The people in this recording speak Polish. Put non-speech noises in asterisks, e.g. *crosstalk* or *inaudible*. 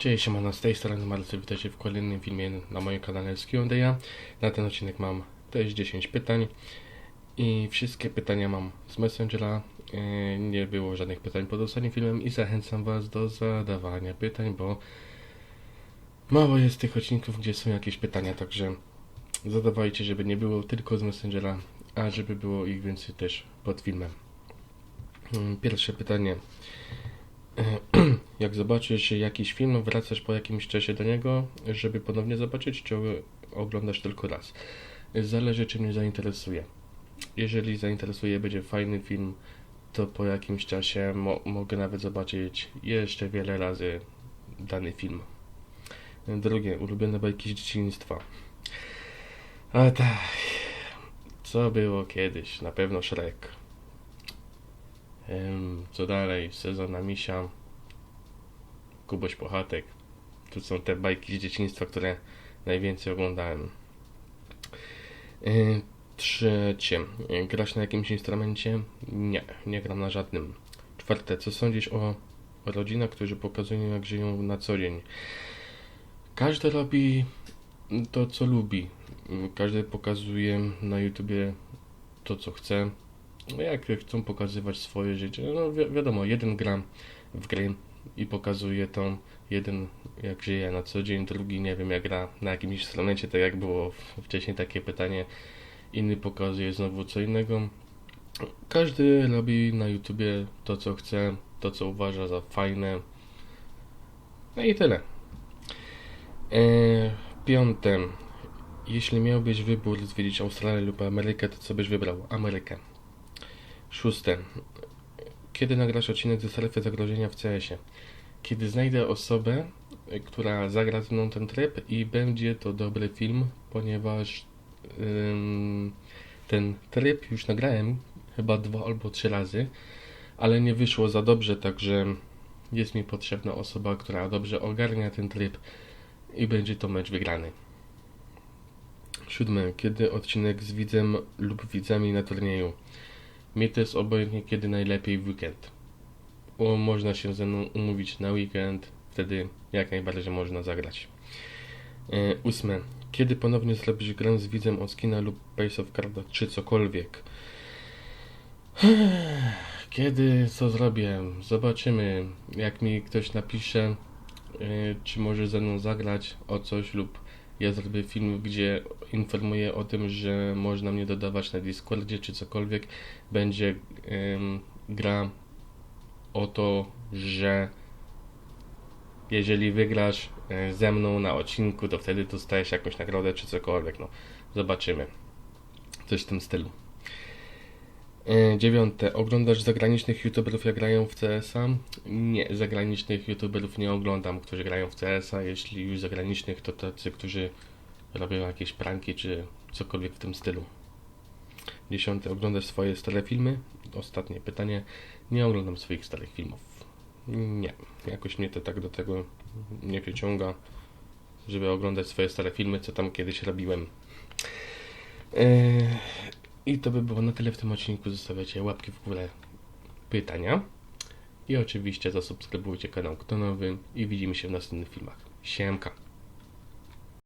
Cześć, siemano, z tej strony Marcy, witajcie w kolejnym filmie na moim kanale z. Na ten odcinek mam też 10 pytań i wszystkie pytania mam z Messengera. Yy, Nie było żadnych pytań pod ostatnim filmem i zachęcam Was do zadawania pytań, bo mało jest tych odcinków, gdzie są jakieś pytania, także zadawajcie, żeby nie było tylko z Messengera, a żeby było ich więcej też pod filmem. Yy, Pierwsze pytanie. Jak zobaczysz jakiś film, wracasz po jakimś czasie do niego, żeby ponownie zobaczyć, czy oglądasz tylko raz. Zależy, czy mnie zainteresuje. Jeżeli zainteresuje, będzie fajny film, to po jakimś czasie mo- mogę nawet zobaczyć jeszcze wiele razy dany film. Drugie, ulubione bajki z dzieciństwa. A tak, co było kiedyś? Na pewno Shrek. Co dalej? Sezon na misia. Kuboś Pochatek. To są te bajki z dzieciństwa, które najwięcej oglądałem. E, Trzecie. Grasz na jakimś instrumencie? Nie, nie gram na żadnym. Czwarte. Co sądzisz o rodzinach, którzy pokazują, jak żyją na co dzień? Każdy robi to, co lubi. Każdy pokazuje na YouTubie to, co chce. No jak chcą pokazywać swoje życie, no wi- wiadomo, jeden gra w gry i pokazuje to, jeden jak żyje na co dzień, drugi nie wiem jak gra na jakimś instrumencie, tak jak było wcześniej takie pytanie, inny pokazuje znowu co innego. Każdy robi na YouTubie to co chce, to co uważa za fajne. No i tyle. E, piąte. Jeśli miałbyś wybór zwiedzić Australię lub Amerykę, to co byś wybrał? Amerykę. Szóste. Kiedy nagrasz odcinek ze strefy zagrożenia w CS-ie? Kiedy znajdę osobę, y, która zagra ze mną ten tryb i będzie to dobry film, ponieważ ym, ten tryb już nagrałem chyba dwa albo trzy razy, ale nie wyszło za dobrze, także jest mi potrzebna osoba, która dobrze ogarnia ten tryb i będzie to mecz wygrany. Siódme. Kiedy odcinek z widzem lub widzami na turnieju? Mnie to jest obojętnie kiedy najlepiej w weekend. O, można się ze mną umówić na weekend, wtedy jak najbardziej można zagrać. E, ósme. Kiedy ponownie zrobisz grę z widzem od skina lub Base of Carda, czy cokolwiek? *sighs* Kiedy, co zrobię? Zobaczymy. Jak mi ktoś napisze, e, czy może ze mną zagrać o coś lub ja zrobię film, gdzie informuję o tym, że można mnie dodawać na Discordzie czy cokolwiek. Będzie em, gra o to, że jeżeli wygrasz e, ze mną na odcinku, to wtedy dostajesz jakąś nagrodę czy cokolwiek. No, zobaczymy. Coś w tym stylu. E, Dziewiąte. Oglądasz zagranicznych youtuberów, jak grają w CS-a? Nie, zagranicznych youtuberów nie oglądam, którzy grają w CS-a. Jeśli już zagranicznych, to tacy, którzy robią jakieś pranki czy cokolwiek w tym stylu. Dziesiąte. Oglądasz swoje stare filmy? Ostatnie pytanie. Nie oglądam swoich starych filmów. Nie. Jakoś mnie to tak do tego nie przyciąga, żeby oglądać swoje stare filmy, co tam kiedyś robiłem. Eee, I to by było na tyle w tym odcinku. Zostawiacie łapki w górę, pytania. I oczywiście zasubskrybujcie kanał Kto Nowy i widzimy się w następnych filmach. Siemka.